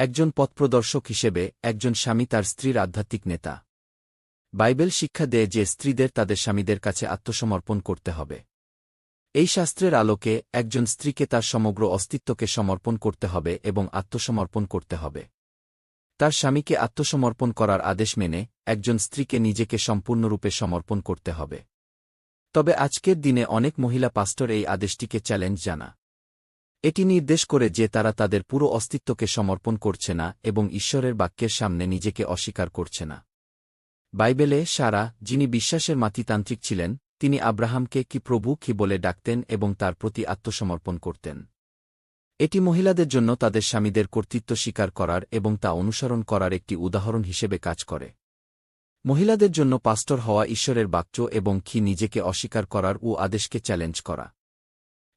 একজন পথপ্রদর্শক হিসেবে একজন স্বামী তার স্ত্রীর আধ্যাত্মিক নেতা। বাইবেল শিক্ষা দেয় যে স্ত্রীদের তাদের স্বামীদের কাছে আত্মসমর্পণ করতে হবে। এই শাস্ত্রের আলোকে একজন স্ত্রীকে তার সমগ্র অস্তিত্বকে সমর্পণ করতে হবে এবং আত্মসমর্পণ করতে হবে। তার স্বামীকে আত্মসমর্পণ করার আদেশ মেনে একজন স্ত্রীকে নিজেকে সম্পূর্ণরূপে সমর্পণ করতে হবে। তবে আজকের দিনে অনেক মহিলা পাস্টর এই আদেশটিকে চ্যালেঞ্জ জানা। এটি নির্দেশ করে যে তারা তাদের পুরো অস্তিত্বকে সমর্পণ করছে না এবং ঈশ্বরের বাক্যের সামনে নিজেকে অস্বীকার করছে না। বাইবেলে সারা, যিনি বিশ্বাসের মাতিতান্ত্রিক ছিলেন, তিনি আব্রাহামকে কি প্রভু কি বলে ডাকতেন এবং তার প্রতি আত্মসমর্পণ করতেন। এটি মহিলাদের জন্য তাদের স্বামীদের কর্তৃত্ব স্বীকার করার এবং তা অনুসরণ করার একটি উদাহরণ হিসেবে কাজ করে। মহিলাদের জন্য পাস্টর হওয়া ঈশ্বরের বাক্য এবং কি নিজেকে অস্বীকার করার ও আদেশকে চ্যালেঞ্জ করা।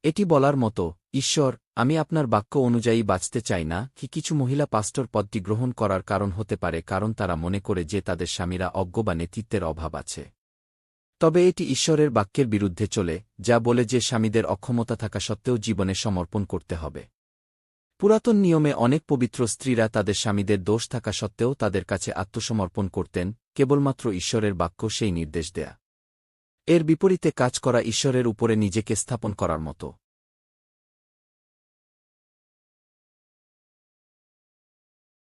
এটি বলার মতো ঈশ্বর, আমি আপনার বাক্য অনুযায়ী বাঁচতে চাই না, কি কিছু মহিলা পাস্টর পদটি গ্রহণ করার কারণ হতে পারে কারণ তারা মনে করে যে তাদের স্বামীরা অজ্ঞ বা নেতৃত্বের অভাব আছে। তবে এটি ঈশ্বরের বাক্যের বিরুদ্ধে চলে, যা বলে যে স্বামীদের অক্ষমতা থাকা সত্ত্বেও জীবনে সমর্পণ করতে হবে। পুরাতন নিয়মে অনেক পবিত্র স্ত্রীরা তাদের স্বামীদের দোষ থাকা সত্ত্বেও তাদের কাছে আত্মসমর্পণ করতেন, কেবলমাত্র ঈশ্বরের বাক্য সেই নির্দেশ দেয়া। এর বিপরীতে কাজ করা ঈশ্বরের উপরে নিজেকে স্থাপন করার মতো।